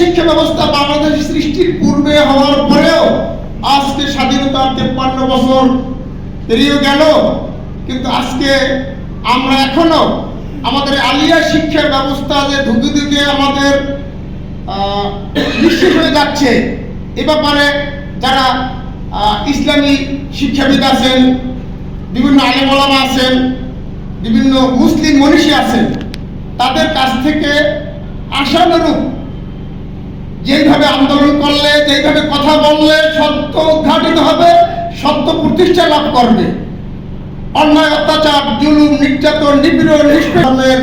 শিক্ষা ব্যবস্থা বাংলাদেশ সৃষ্টির পূর্বে হওয়ার পরেও আজকে স্বাধীনতার তেপ্পান্ন বছর পেরিয়ে গেল। কিন্তু আজকে আমরা এখনও আমাদের আলিয়া শিক্ষা ব্যবস্থা যে ধুকে ধুকে আমাদের নিঃশেষ হয়ে যাচ্ছে, এ ব্যাপারে যারা ইসলামী শিক্ষাবিদ আছেন, বিভিন্ন আলেমলামা আছেন, বিভিন্ন মুসলিম মনীষী আছেন, তাদের কাছ থেকে আশানুরূপ যেইভাবে কথা বললে সত্য উদ্ঘাটিত হবে, সত্য প্রতিষ্ঠা লাভ করবে। অন্যায়, অত্যাচার, জুলুম, নির্যাতন, নিপীড়ন, নিষ্পেষণের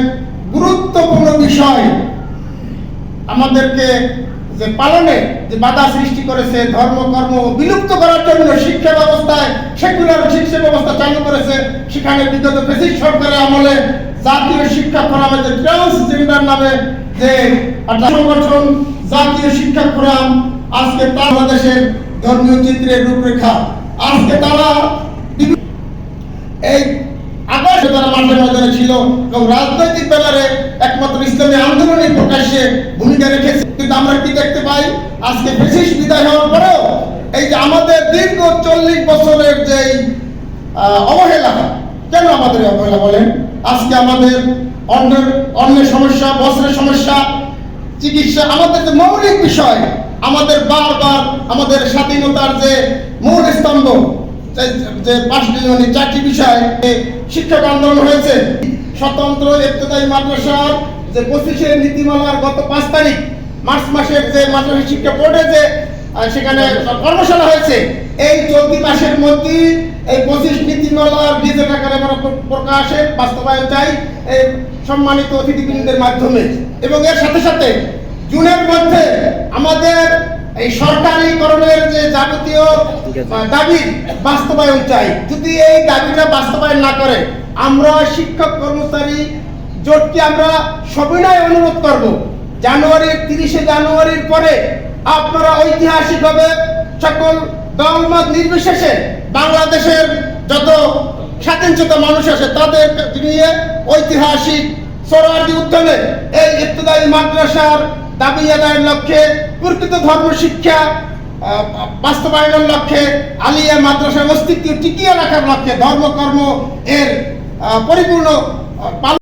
গুরুত্বপূর্ণ বিষয়। আমাদেরকে যে পালনে যে বাধা সৃষ্টি করেছে, ধর্ম, কর্ম বিলুপ্ত করার জন্য শিক্ষা ব্যবস্থায় সেকুলার শিক্ষা ব্যবস্থা চালু করেছে, সেখানে বিগত ব্রিটিশ সরকারের আমলে জাতীয় শিক্ষা ফোরামে যে ট্রান্সজেন্ডার নামে যে সংগঠন জাতীয় শিক্ষা ফোরাম আজকে বাংলাদেশের ধর্মীয় চিত্রের রূপরেখা। আজকে তারা এই আকাশে তারা মাঠে ময়দানে ছিল এবং রাজনৈতিক ব্যাপারে একমাত্র ইসলামী আন্দোলনে প্রকাশ্যে ভূমিকা রেখেছে। কিন্তু আমরা কি দেখতে পাই? আজকে ব্রিটিশ বিদায় হওয়ার পরেও এই যে আমাদের দীর্ঘ চল্লিশ বছরের যে অবহেলা, কেন আমাদের অবহেলা বলেন? আজকে আমাদের অন্যের অন্যের সমস্যা বস্ত্রের সমস্যা, চিকিৎসা, আমাদের মৌলিক বিষয় আমাদের বারবার আমাদের স্বাধীনতার যে মূল স্তম্ভ, যে- পাঁচটি মানে চারটি বিষয়ে শিক্ষক আন্দোলন হয়েছে। স্বতন্ত্র ইবতদায়ী মাদ্রাসার যে পঁচিশে নীতিমালার গত পাঁচ তারিখ, মার্চ মাসের যে মাদ্রাসা শিক্ষা বোর্ডে যে সেখানে কর্মশালা হয়েছে, এই চলতি মাসের মধ্যে এই পঁচিশ নীতিমালার ডিজেল আকারে আমরা বাস্তবায়ন চাই এই সম্মানিত অতিথিবৃন্দের মাধ্যমে। এবং এর সাথে সাথে জুনের মধ্যে এই সরকারিকরণের যে যাবতীয় দাবি বাস্তবায়ন চাই। যদি এই দাবিটা বাস্তবায়ন না করে আমরা শিক্ষক কর্মচারী জোটকে আমরা সবিনয় অনুরোধ করব। জানুয়ারির তিরিশে জানুয়ারির পরে আপনারা ঐতিহাসিকভাবে সকল দলমত নির্বিশেষে বাংলাদেশের যত স্বাধীনচেতা মানুষ আছে তাদের নিয়ে ঐতিহাসিক সরোয়ার্দি উদ্যানে এই ইবতদায়ী মাদ্রাসার দাবি আদায়ের লক্ষ্যে প্রকৃত ধর্ম শিক্ষা বাস্তবায়নের লক্ষ্যে আলিয়া মাদ্রাসার অস্তিত্ব টিকিয়ে রাখার লক্ষ্যে ধর্মকর্ম এর পরিপূর্ণ